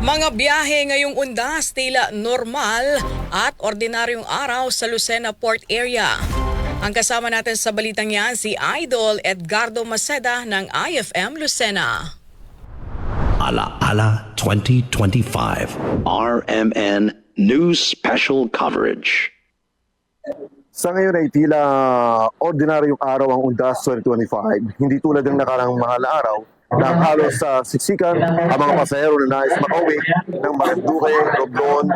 Mga biyahe ngayong undas tila normal at ordinaryong araw sa Lucena Port Area. Ang kasama natin sa balitang yan si Idol Edgardo Maceda ng IFM Lucena. Ala Ala 2025. RMN News Special Coverage. Sa ngayon ay tila ordinaryong araw ang Undas 2025. Hindi tulad ng nakarang mahal na araw na halos sa siksikan ang mga pasahero na nais makauwi ng Marinduque, Romblon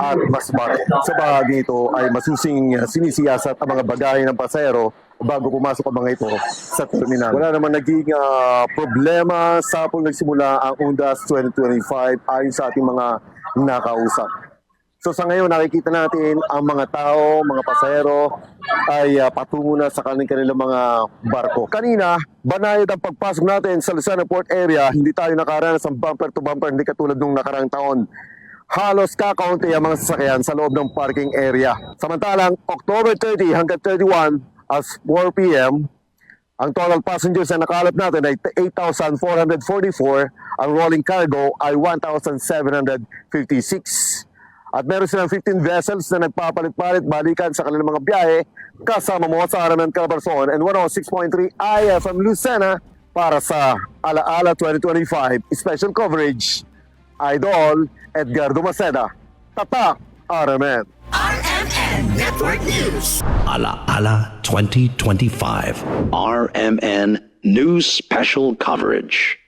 at Masbate. Sa bahagi ito ay masusing sinisiyasat ang mga bagahe ng pasahero bago pumasok ang mga ito sa terminal. Wala naman naging ah, problema sa nagsimula ang Undas 2025 ayon sa ating mga nakausap. So sa ngayon nakikita natin ang mga tao, mga pasahero ay ah, patungo na sa kanilang mga barko. Kanina, banayad ang pagpasok natin sa Lucena Port area. Hindi tayo nakaranas ng bumper to bumper, hindi katulad nung nakarang taon. Halos kakaunti ang mga sasakyan sa loob ng parking area. Samantalang October 30 hanggang 31 as 4 p.m. Ang total passengers na nakalap natin ay 8,444. Ang rolling cargo ay 1,756. At meron silang 15 vessels na nagpapalit-palit balikan sa kanilang mga biyahe kasama mo sa Araman Calabarzon and 106.3 IFM Lucena para sa Alaala 2025 special coverage. Idol Edgardo Maceda, Tata Aramen. Ala Ala 2025. RMN News Special Coverage.